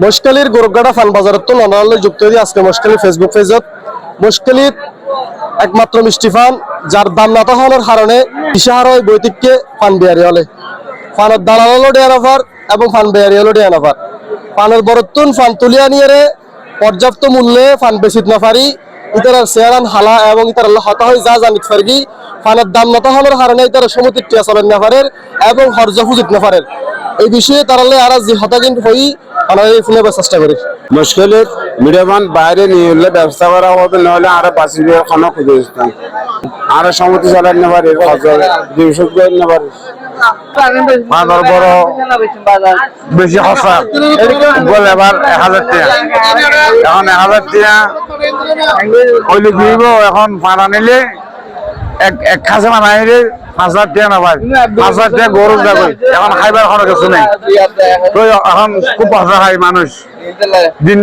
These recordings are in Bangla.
মশকালির গোরগাটা ফান বাজারত তো ননালে যুক্ত হয়ে আজকে মশকালি ফেসবুক পেজত। মশকালির একমাত্র মিষ্টি ফান, যার দাম না হওয়ার কারণে ইশাহার হয় বৈতিককে ফান বিয়ারি হলে। ফানের দালাল হলো ডেয়ার অফার এবং ফান বিয়ারি হলো ডেয়ার অফার। ফানের বরত্তুন ফান তুলিয়া নিয়ে পর্যাপ্ত মূল্যে ফান বেচিত না পারি। ইতার চেয়ারান হালা এবং ইতার হতা হয় যা জানিত পারি ফানের দাম না হওয়ার কারণে ইতার সমতির টিয়া চলেন না এবং হরজ ফুজিত না এই বিষয়ে তারালে আর যে হতাগিন হই চেষ্টা করি। মুশকিলের মিডিয়ামান বাইরে নিয়ে এলে ব্যবস্থা করা হবে, নাহলে আরও বাঁচিবে কোনো খুঁজে দিতাম আরও সমতি চালাই নেবার দুইশো নেবার। মাদার বড় এখন এক হাজার টাকা। এখন ভাড়া নিলে এক খাসে মানা পাঁচ হাজার টাকা না পাঁচ হাজার টাকা গরু যাবে এখন খাইবার খরচ কিছু নেই। তো এখন খুব খাই মানুষ। দিন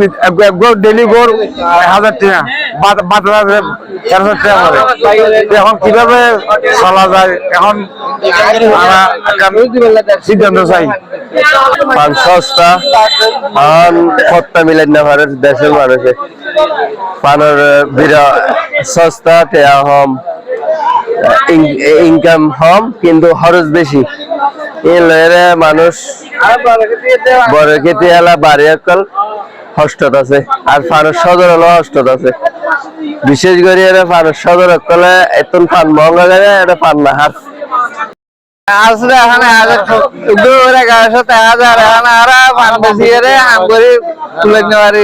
ডেলি গড় এক হাজার টাকা বাদ- বাদ রাখে চার হাজার টাকা করে এখন কীভাবে চলা যায়? এখন সিদ্ধান্ত চাই। সস্তা খত্তা মিলেন না ভারত দেশের মানুষে। ফানের বিরা সস্তা টেয়া হম। ইনকাম হম কিন্তু খরচ বেশি। মানুষ বড় খেতে এলা বাড়ি আছে, আর ফানের সদর হলো হস্টত আছে। বিশেষ করে এরা ফানের সদর অকলে এতন ফান এটা পান না, হার। আসলে এখানে হাজার দুপুর হাজার এখানে আরা পান বেশি করে, তুলে নেওয়ারি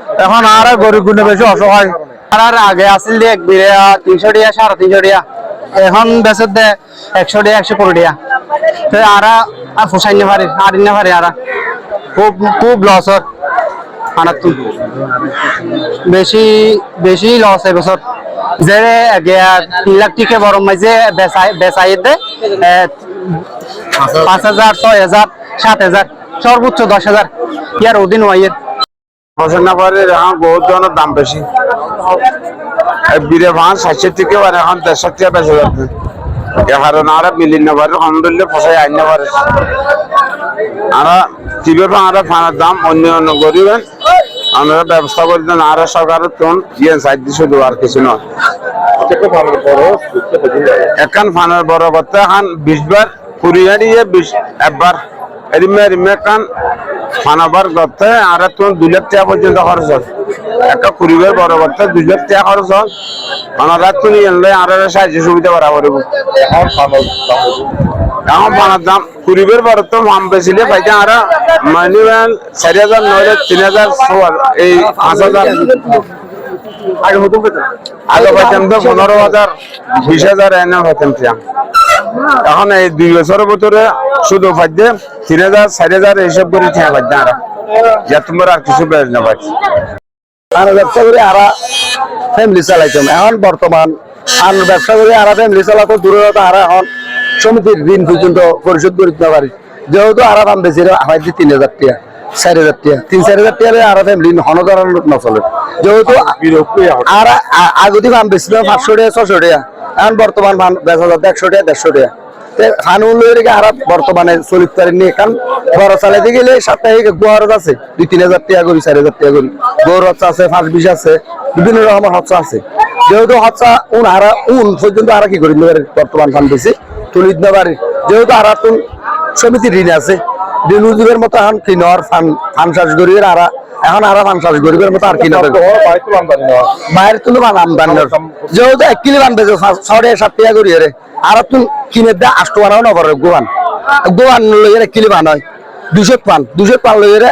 এখন আরা গরিব গুণে বেশি অসহায়। আর আগে আসিল দিয়ে এক বিরে তিনশো টিয়া, সাড়ে তিনশো টিয়া। এখন বেসর দে একশো টিয়া, একশো কুড়ি টিয়া। তো আরা আর ফুসাই নে পারে, আর নে পারে আরা খুব খুব লস হয়। আনার বেশি বেশি লস এবছর যে তিন লাখ টিকে বড় মাঝে বেচাই দে পাঁচ হাজার, ছয় হাজার, সাত হাজার, সর্বোচ্চ দশ হাজার। ইয়ার অধীন ওয়াইয়ের ফসল এখন বহুত ধরনের দাম বেশি বিরে ভান ষাটশো থেকে এখন দেড়শো টাকা বেঁচে যাচ্ছে কারণ আরা মিলি না পারে আলহামদুলিল্লাহ ফসাই আইন না পারে আরা কীভাবে আরা ফানের দাম অন্য অন্য গরিবেন আমরা ব্যবস্থা করে দেন আরা সরকারের তোন ইয়ে দিয়ে শুধু আর কিছু নয় একান ফানের বড় করতে এখন বিশ বার কুড়িয়ে দিয়ে বিশ একবার এরিমে এরিমে কান ফানাবার করতে আর তোমার দুই লাখ টাকা পর্যন্ত খরচ হয়। একটা কুড়িবার বড় করতে দুই লাখ টাকা খরচ হয়। ওনারা তুমি এনলে আর সাহায্য সুবিধা করা করব। এখন ফানার দাম কুড়িবার বড় তো বেচিলে পাইতে আর মাইনিবেন চারি হাজার নইলে তিন হাজার এই পাঁচ হাজার। আগে হতো আগে পাইতাম তো পনেরো হাজার বিশ হাজার এনে পাইতাম। এখন এই দুই বছরের ভিতরে শুধু পাইতে তিন হাজার চারি হাজার এইসব করে ঠিয়া পাইতে আর। যা তোমার আর কিছু বেশ না পাইছি আর ব্যবসা করে আরা ফ্যামিলি চালাইতাম এখন বর্তমান আর ব্যবসা করে আরা ফ্যামিলি চালাতো দূরের কথা আরা এখন সমিতির ঋণ পর্যন্ত পরিশোধ করে দিতে পারি। যেহেতু আরা দাম বেশি হয়তো তিন হাজার টাকা চার হাজার টাকা তিন চার হাজার টাকা আরা ফ্যামিলি হনদার নচলে। যেহেতু আর আগতি দাম বেশি পাঁচশো টাকা ছশো টাকা এখন বর্তমান মান বেচা যাচ্ছে একশো টাকা, দেড়শো টাকা। ফানুল আর বর্তমানে চলিত পারেননি কারণ বড় চালাইতে গেলে সাপ্তাহিক গোয়ারত আছে, দুই, তিন হাজার টাকা করি, চার হাজার টাকা করি। হচ্ছা আছে ফাঁস বিষ আছে, বিভিন্ন রকমের হচ্ছা আছে। যেহেতু হচ্ছা উন হারা উন পর্যন্ত আর কি করি বর্তমান ফান বেশি। তুলিত নেবারি, যেহেতু আর তুন সমিতির ঋণ আছে ঋণ মতো এখন কিনর ফান ফান চাষ গরিবের আরা এখন আর ফান চাষ গরিবের মতো আর কিনা বাইরে তুলো মান আমদানি যেহেতু এক কিলো বান বেজে ছড়ে সাত টাকা করি রে আর তুই কিনে দে আষ্ট বানাও না করে গোয়ান। গোয়ান লই এক কিলো বান হয় দুশো পান দুশো পান লই রে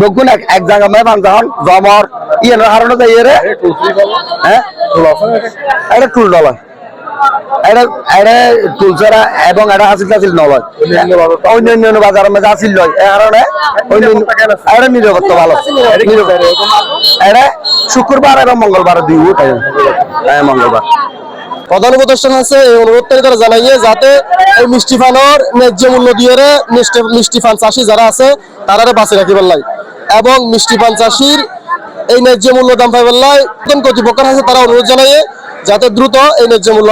বগুন এক এক জায়গা মানে বান্ধা হন জমর ইয়ের হারানো যায় ইয়ে রে হ্যাঁ? এটা? টুল ডলার এটা এটা এবং এটা নয় বাজারের নয় কারণে এটা নিরাপত্তা ভালো। এটা শুক্রবার এবং মঙ্গলবার দুই টাইম হ্যাঁ মঙ্গলবার। প্রধান উপদেষ্টা আছে, এই অনুরোধটাই তারা জানাইয়ে যাতে এই মিষ্টি ফানোর ন্যায্য মূল্য দিয়ে মিষ্টি মিষ্টি ফান চাষি যারা আছে, তারা বাঁচিয়ে রাখিবার লাই। এবং মিষ্টি ফান চাষির এই ন্যায্য মূল্য দাম পাইবার লাই কর্তৃপক্ষের আছে তারা অনুরোধ জানাইয়ে যাতে দ্রুত এই ন্যায্য মূল্য